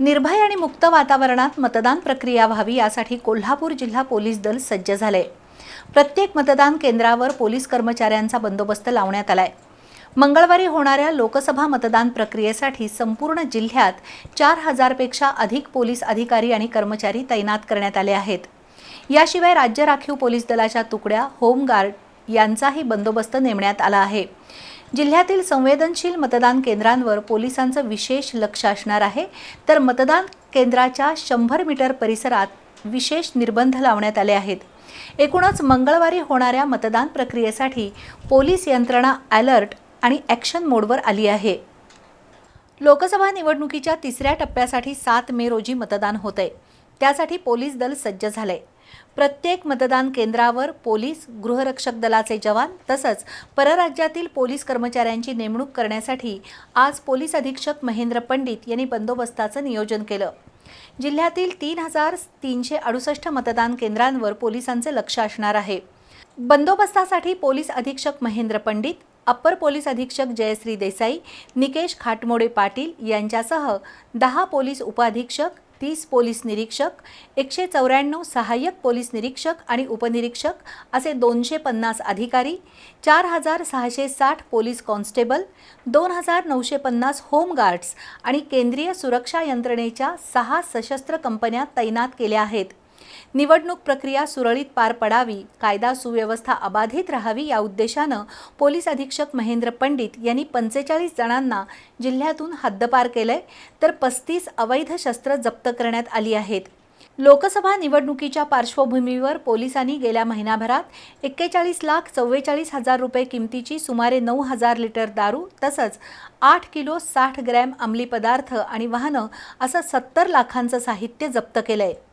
निर्भय आणि मुक्त वातावरणात मतदान प्रक्रिया व्हावी यासाठी कोल्हापूर जिल्हा पोलीस दल सज्ज झाले. प्रत्येक मतदान केंद्रावर पोलीस कर्मचाऱ्यांचा बंदोबस्त लावण्यात आलाय. मंगळवारी होणाऱ्या लोकसभा मतदान प्रक्रियेसाठी संपूर्ण जिल्ह्यात चार हजारपेक्षा अधिक पोलीस अधिकारी आणि कर्मचारी तैनात करण्यात आले आहेत. याशिवाय राज्य राखीव पोलीस दलाच्या तुकड्या होमगार्ड यांचाही बंदोबस्त नेमण्यात आला आहे. जिल्ह्यातील संवेदनशील मतदान केंद्रांवर पोलिसांचं विशेष लक्ष असणार आहे. तर मतदान केंद्राच्या शंभर मीटर परिसरात विशेष निर्बंध लावण्यात आले आहेत. एकूणच मंगळवारी होणाऱ्या मतदान प्रक्रियेसाठी पोलीस यंत्रणा अलर्ट आणि ॲक्शन मोडवर आली आहे. लोकसभा निवडणुकीच्या तिसऱ्या टप्प्यासाठी सात मे रोजी मतदान होतंय. त्यासाठी पोलीस दल सज्ज झालंय. प्रत्येक मतदान केंद्रावर पोलीस गृहरक्षक दलाचे जवान तसंच परराज्यातील पोलीस कर्मचाऱ्यांची नेमणूक करण्यासाठी आज पोलीस अधीक्षक महेंद्र पंडित यांनी बंदोबस्ताचं नियोजन केलं. जिल्ह्यातील तीन हजार तीनशे अडुसष्ट मतदान केंद्रांवर पोलिसांचे लक्ष असणार आहे. बंदोबस्तासाठी पोलीस अधीक्षक महेंद्र पंडित अप्पर पोलीस अधीक्षक जयश्री देसाई निकेश खाटमोडे पाटील यांच्यासह दहा पोलीस उपअधीक्षक तीस पोलीस निरीक्षक एकशे चौऱ्याण्णव सहाय्यक पोलीस निरीक्षक आणि उपनिरीक्षक असे दोनशे पन्नास अधिकारी चार हजार सहाशे साठ पोलीस कॉन्स्टेबल दोन हजार नऊशे पन्नास होमगार्ड्स आणि केंद्रीय सुरक्षा यंत्रणेच्या सहा सशस्त्र कंपन्या तैनात केल्या आहेत. निवडणूक प्रक्रिया सुरळीत पार पडावी कायदा सुव्यवस्था अबाधित राहावी या उद्देशानं पोलीस अधीक्षक महेंद्र पंडित यांनी पंचेचाळीस जणांना जिल्ह्यातून हद्दपार केलंय तर पस्तीस अवैध शस्त्र जप्त करण्यात आली आहेत. लोकसभा निवडणुकीच्या पार्श्वभूमीवर पोलिसांनी गेल्या महिनाभरात एक्केचाळीस लाख चव्वेचाळीस हजार रुपये किमतीची सुमारे नऊ हजार लिटर दारू तसंच आठ किलो साठ ग्रॅम अंमली पदार्थ आणि वाहनं असं सत्तर लाखांचं साहित्य जप्त केलं आहे